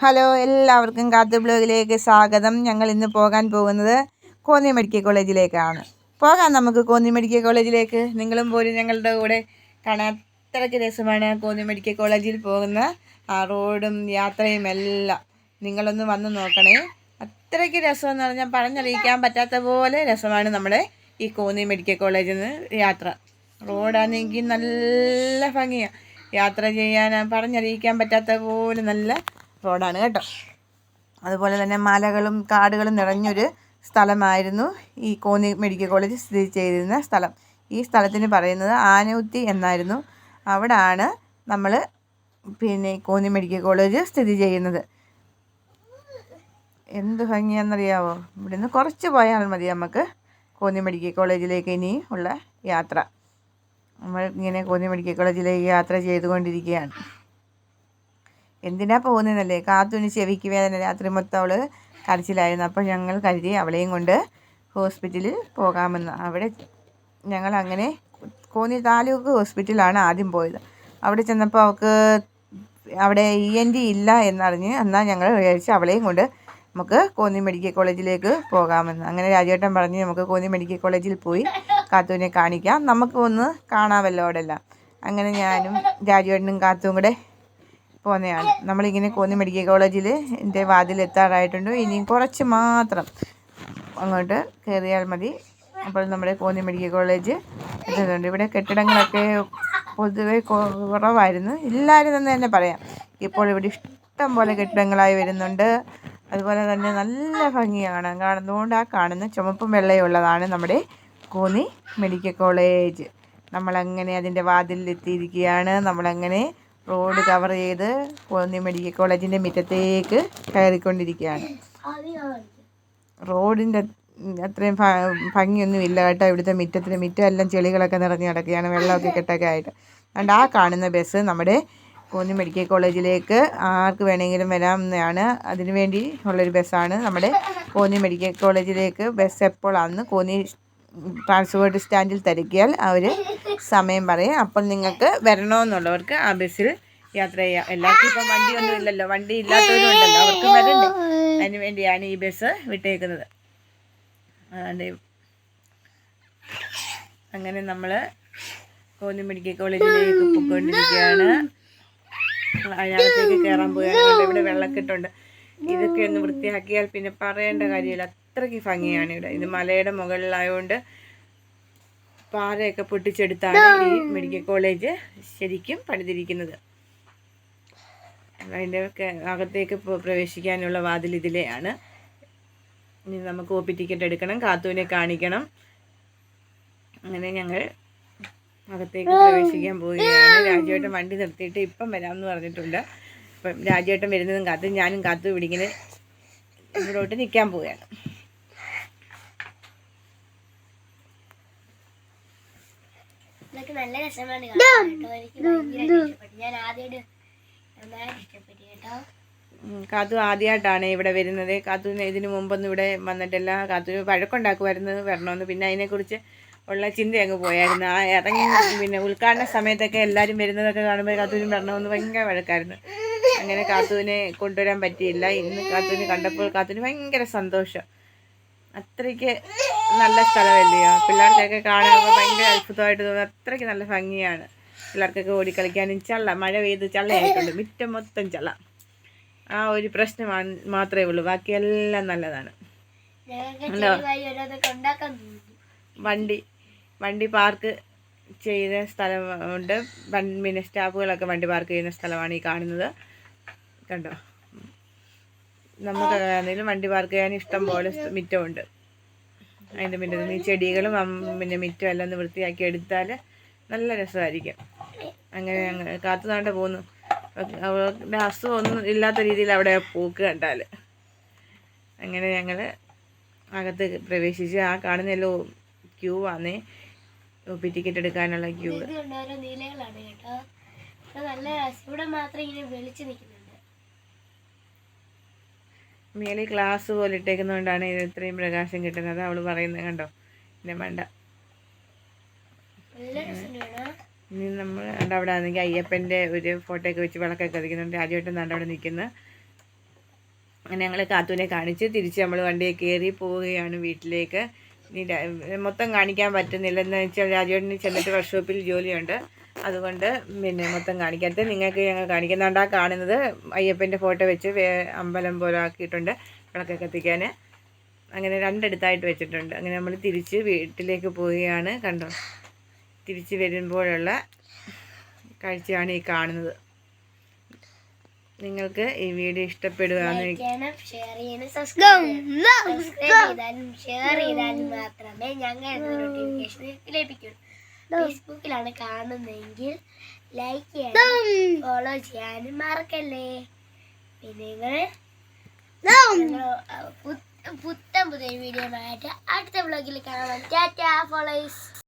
Hello എല്ലാവർക്കും കാത്തു ബ്ലോഗിലേക്ക് സ്വാഗതം. ഞങ്ങൾ ഇന്ന് പോകാൻ പോകുന്നത് കോന്നി മെഡിക്കൽ കോളേജിലേക്കാണ്. പോകാം നമുക്ക് കോന്നി മെഡിക്കൽ കോളേജിലേക്ക്. നിങ്ങളും പോലും ഞങ്ങളുടെ കൂടെ കാണാൻ അത്രയ്ക്ക് രസമാണ് കോന്നി മെഡിക്കൽ കോളേജിൽ പോകുന്ന ആ റോഡും യാത്രയും എല്ലാം. നിങ്ങളൊന്ന് വന്ന് നോക്കണേ. അത്രയ്ക്ക് രസമെന്ന് പറഞ്ഞാൽ പറഞ്ഞറിയിക്കാൻ പറ്റാത്ത പോലെ രസമാണ് നമ്മുടെ ഈ കോന്നി മെഡിക്കൽ കോളേജിൽ നിന്ന് യാത്ര. റോഡാണെങ്കിൽ നല്ല ഭംഗിയാണ് യാത്ര ചെയ്യാൻ പറഞ്ഞറിയിക്കാൻ പറ്റാത്ത പോലെ നല്ല റോഡാണ് കേട്ടോ. അതുപോലെ തന്നെ മലകളും കാടുകളും നിറഞ്ഞൊരു സ്ഥലമായിരുന്നു ഈ കോന്നി മെഡിക്കൽ കോളേജ് സ്ഥിതി ചെയ്തിരുന്ന സ്ഥലം. ഈ സ്ഥലത്തിന് പറയുന്നത് ആനൂത്തി എന്നായിരുന്നു. അവിടാണ് നമ്മൾ പിന്നെ കോന്നി മെഡിക്കൽ കോളേജ് സ്ഥിതി ചെയ്യുന്നത്. എന്ത് ഭംഗിയാണെന്നറിയാവോ? ഇവിടുന്ന് കുറച്ച് പോയാൽ മതി നമുക്ക് കോന്നി മെഡിക്കൽ കോളേജിലേക്ക് ഇനി ഉള്ള യാത്ര. നമ്മൾ ഇങ്ങനെ കോന്നി മെഡിക്കൽ കോളേജിലേക്ക് യാത്ര ചെയ്തുകൊണ്ടിരിക്കുകയാണ്. എന്തിനാ പോകുന്നതെന്നല്ലേ? കാത്തുനി ചെവിക്ക് വേദന. രാത്രി മൊത്തം അവൾ കരച്ചിലായിരുന്നു. അപ്പോൾ ഞങ്ങൾ കരുതി അവളെയും കൊണ്ട് ഹോസ്പിറ്റലിൽ പോകാമെന്ന്. അവിടെ ഞങ്ങൾ അങ്ങനെ കോന്നി താലൂക്ക് ഹോസ്പിറ്റലാണ് ആദ്യം പോയത്. അവിടെ ചെന്നപ്പോൾ അവൾക്ക് അവിടെ ഇ എൻ ഡി ഇല്ല എന്നറിഞ്ഞ് എന്നാൽ ഞങ്ങൾ വിചാരിച്ച് അവളെയും കൊണ്ട് നമുക്ക് കോന്നി മെഡിക്കൽ കോളേജിലേക്ക് പോകാമെന്ന്. അങ്ങനെ രാജേട്ടൻ പറഞ്ഞ് നമുക്ക് കോന്നി മെഡിക്കൽ കോളേജിൽ പോയി കാത്തുവിനെ കാണിക്കാം. നമുക്ക് ഒന്ന് കാണാമല്ലോ അവിടെ എല്ലാം. അങ്ങനെ ഞാനും രാജുവേട്ടനും കാത്തും കൂടെ പോകുന്നതാണ് നമ്മളിങ്ങനെ കോന്നി മെഡിക്കൽ കോളേജിൽ എന്റെ വാതിൽ എത്താറായിട്ടുണ്ട് ഇനി കുറച്ച് മാത്രം അങ്ങോട്ട് കയറിയാൽ മതി. അപ്പോൾ നമ്മുടെ കോന്നി മെഡിക്കൽ കോളേജ് എത്തുന്നുണ്ട്. ഇവിടെ കെട്ടിടങ്ങളൊക്കെ പൊതുവെ കുറവായിരുന്നു. ഇല്ലായിരുന്നെന്ന് തന്നെ പറയാം. ഇപ്പോൾ ഇവിടെ ഇഷ്ടം പോലെ കെട്ടിടങ്ങളായി വരുന്നുണ്ട്. അതുപോലെ തന്നെ നല്ല ഭംഗിയാണ്. കാണുന്നതുകൊണ്ട് ആ കാണുന്ന ചുമപ്പും വെള്ളയുള്ളതാണ് നമ്മുടെ കോന്നി മെഡിക്കൽ കോളേജ്. നമ്മളങ്ങനെ അതിന്റെ വാതിലിൽ എത്തിയിരിക്കുകയാണ് നമ്മളങ്ങനെ റോഡ് കവർ ചെയ്ത് കോന്നി മെഡിക്കൽ കോളേജിന്റെ മുറ്റത്തേക്ക് കയറിക്കൊണ്ടിരിക്കുകയാണ്. റോഡിന്റെ അത്രയും ഭംഗിയൊന്നും ഇല്ല കേട്ടോ. ഇവിടുത്തെ മുറ്റത്തിന് മുറ്റമെല്ലാം ചെളികളൊക്കെ നിറഞ്ഞ് കിടക്കുകയാണ്. വെള്ളമൊക്കെ കെട്ടൊക്കെ ആയിട്ട് അതുകൊണ്ട് ആ കാണുന്ന ബസ് നമ്മുടെ കോന്നി മെഡിക്കൽ കോളേജിലേക്ക് ആർക്ക് വേണമെങ്കിലും വരാമെന്നാണ്. അതിനു വേണ്ടി ഉള്ളൊരു ബസ്സാണ് നമ്മുടെ കോന്നി മെഡിക്കൽ കോളേജിലേക്ക്. ബസ് എപ്പോഴാണെന്ന് കോന്നി ട്രാൻസ്പോർട്ട് സ്റ്റാൻഡിൽ തരികയാൽ അവർ സമയം പറയും. അപ്പോൾ നിങ്ങൾക്ക് വരണമെന്നുള്ളവർക്ക് ആ ബസ്സിൽ യാത്ര ചെയ്യാം. എല്ലാവർക്കും ഇപ്പം വണ്ടിയൊന്നും ഇല്ലല്ലോ. വണ്ടി ഇല്ലാത്തവരും ഉണ്ടല്ലോ. അവർക്കും വരണ്ടേ അതിന് വേണ്ടിയാണ് ഈ ബസ് വിട്ടേക്കുന്നത്. അങ്ങനെ നമ്മൾ കോന്നി മെഡിക്കൽ കോളേജിലേക്ക് പോയിക്കൊണ്ടിരിക്കുകയാണ്. അതിനകത്തേക്ക് കയറാൻ പോയാണ് ഇവിടെ വെള്ളക്കെട്ടുണ്ട്. ഇതൊക്കെ ഒന്ന് വൃത്തിയാക്കിയാൽ പിന്നെ പറയേണ്ട കാര്യമില്ല. അത്രയ്ക്ക് ഭംഗിയാണ് ഇവിടെ. ഇത് മലയുടെ മുകളിലായതുകൊണ്ട് പാറയൊക്കെ പൊട്ടിച്ചെടുത്താണ് ഈ മെഡിക്കൽ കോളേജ് ശരിക്കും പണിതിരിക്കുന്നത്. അതിന്റെ അകത്തേക്ക് പ്രവേശിക്കാനുള്ള വാതിൽ ഇതിലെയാണ്. ഇനി നമുക്ക് ഒ പി ടിക്കറ്റ് എടുക്കണം കാത്തുവിനെ കാണിക്കണം. അങ്ങനെ ഞങ്ങൾ അകത്തേക്ക് പ്രവേശിക്കാൻ പോവുകയാണ്. രാജുവേട്ടൻ വണ്ടി നിർത്തിയിട്ട് ഇപ്പം വരാമെന്ന് പറഞ്ഞിട്ടുണ്ട്. ഇപ്പം രാജുവേട്ടൻ വരുന്നതും കാത്തു ഞാനും കാത്തു ഇവിടിങ്ങനെ ഇവിടോട്ട് നിൽക്കാൻ പോവുകയാണ്. നല്ല രസമാണ് എനിക്ക് ഇഷ്ടപ്പെട്ടു. ഞാൻ ആദ്യമായിട്ട് നന്നായിട്ട് ഇഷ്ടപ്പെട്ടു കേട്ടോ. കാത്തു ആദ്യമായിട്ടാണ് ഇവിടെ വരുന്നത്. കാതു ഇതിന് മുമ്പൊന്നും ഇവിടെ വന്നിട്ടില്ല. കാതു വഴക്കുണ്ടാക്കുമായിരുന്നു വരണമെന്ന്. പിന്നെ അതിനെക്കുറിച്ച് ഉള്ള ചിന്ത അങ്ങ് പോയായിരുന്നു. ആ ഇറങ്ങി പിന്നെ ഉദ്ഘാടന സമയത്തൊക്കെ എല്ലാവരും വരുന്നതൊക്കെ കാണുമ്പോൾ കാത്തുവിനും വരണമെന്ന് ഭയങ്കര വഴക്കായിരുന്നു. അങ്ങനെ കാത്തുവിനെ കൊണ്ടുവരാൻ പറ്റിയില്ല. ഇന്ന് കാത്തുവിനെ കണ്ടപ്പോൾ കാത്തുവിന് ഭയങ്കര സന്തോഷം. അത്രയ്ക്ക് നല്ല സ്ഥലമല്ലയോ പിള്ളേർക്കൊക്കെ കാണുമ്പോൾ ഭയങ്കര അത്ഭുതമായിട്ട് തോന്നുന്നു. അത്രയ്ക്ക് നല്ല ഭംഗിയാണ്. പിള്ളേർക്കൊക്കെ ഓടിക്കളിക്കാനും ചള്ള മഴ പെയ്ത് ചള്ളയായിട്ടുണ്ട്. മുറ്റം മൊത്തം ചള്ള. ആ ഒരു പ്രശ്നമാണ് മാത്രമേ ഉള്ളൂ. ബാക്കിയെല്ലാം നല്ലതാണ്. വണ്ടി വണ്ടി പാർക്ക് ചെയ്ത സ്ഥലമുണ്ട് പിന്നെ സ്റ്റാഫുകളൊക്കെ വണ്ടി പാർക്ക് ചെയ്യുന്ന സ്ഥലമാണ് ഈ കാണുന്നത്. കണ്ടോ? നമുക്ക് ആണെങ്കിലും വണ്ടി പാർക്ക് ചെയ്യാൻ ഇഷ്ടം പോലെ മിറ്റമുണ്ട്. അതിന്റെ പിന്നെ ഈ ചെടികളും പിന്നെ മിറ്റം എല്ലാം ഒന്ന് വൃത്തിയാക്കി എടുത്താൽ നല്ല രസമായിരിക്കും. അങ്ങനെ ഞങ്ങൾ കാത്തു നാണ്ട പോന്നു. അവളുടെ അസുഖമൊന്നും ഇല്ലാത്ത രീതിയിൽ അവിടെ പൂക്ക് കണ്ടാൽ അങ്ങനെ ഞങ്ങൾ അകത്ത് പ്രവേശിച്ച് ആ കാണുന്നല്ലോ ക്യൂ ആന്നേ. പി ടിക്കറ്റ് എടുക്കാനുള്ള ക്യൂ. നല്ല ഇവിടെ മാത്രം ഇങ്ങനെ വെളിച്ച് നിൽക്കുന്നുണ്ട് മേലെ ഗ്ലാസ് പോലെ ഇട്ടേക്കുന്നതുകൊണ്ടാണ് ഇത് ഇത്രയും പ്രകാശം കിട്ടുന്നത്. അവൾ പറയുന്നത് കണ്ടോ? പിന്നെ വേണ്ട. നല്ല രസമുണ്ട് ഇനി നമ്മൾ അവിടെ ആണെങ്കിൽ അയ്യപ്പന്റെ ഒരു ഫോട്ടോയൊക്കെ വെച്ച് വിളക്കൊക്കെ കത്തിക്കുന്നുണ്ട് ആദ്യമായിട്ട് നല്ല അവിടെ നിൽക്കുന്നത് അങ്ങനെ ഞങ്ങൾ കാത്തൂനെ കാണിച്ച് തിരിച്ച് നമ്മൾ വണ്ടിയെ കയറി പോവുകയാണ് വീട്ടിലേക്ക്. ഇനി മൊത്തം കാണിക്കാൻ പറ്റുന്നില്ല എന്ന് വെച്ചാൽ രാജേട്ടന് ചെന്നിട്ട് വർക്ക്ഷോപ്പിൽ ജോലിയുണ്ട്. അതുകൊണ്ട് പിന്നെ മൊത്തം കാണിക്കാത്ത നിങ്ങൾക്ക് ഞങ്ങൾ കാണിക്കുന്നുണ്ട്. ആ കാണുന്നത് അയ്യപ്പന്റെ ഫോട്ടോ വെച്ച് വേ- അമ്പലം പോലെ ആക്കിയിട്ടുണ്ട് വിളക്ക് കത്തിക്കാൻ അങ്ങനെ രണ്ടിടത്തായിട്ട് വെച്ചിട്ടുണ്ട്. അങ്ങനെ നമ്മൾ തിരിച്ച് വീട്ടിലേക്ക് പോവുകയാണ്. കണ്ടോ? തിരിച്ച് വരുമ്പോഴുള്ള കാഴ്ചയാണ് ഈ കാണുന്നത്. നിങ്ങൾക്ക് ഈ വീഡിയോ ഇഷ്ടപ്പെടുകയെന്ന് ഷെയർ ചെയ്യണം സബ്സ്ക്രൈബ് ചെയ്താലും ഷെയർ ചെയ്താലും മാത്രമേ ഞങ്ങൾ നോട്ടിഫിക്കേഷൻ ലഭിക്കൂ. ഫേസ്ബുക്കിലാണ് കാണുന്നതെങ്കിൽ ലൈക്ക് ചെയ്യാനും ഫോളോ ചെയ്യാനും മറക്കല്ലേ. പിന്നെ നിങ്ങൾ പുത്തൻ പുതിയ വീഡിയോ ആയിട്ട് അടുത്ത ബ്ലോഗിൽ കാണാം. ടാറ്റാ ഫോളോസ്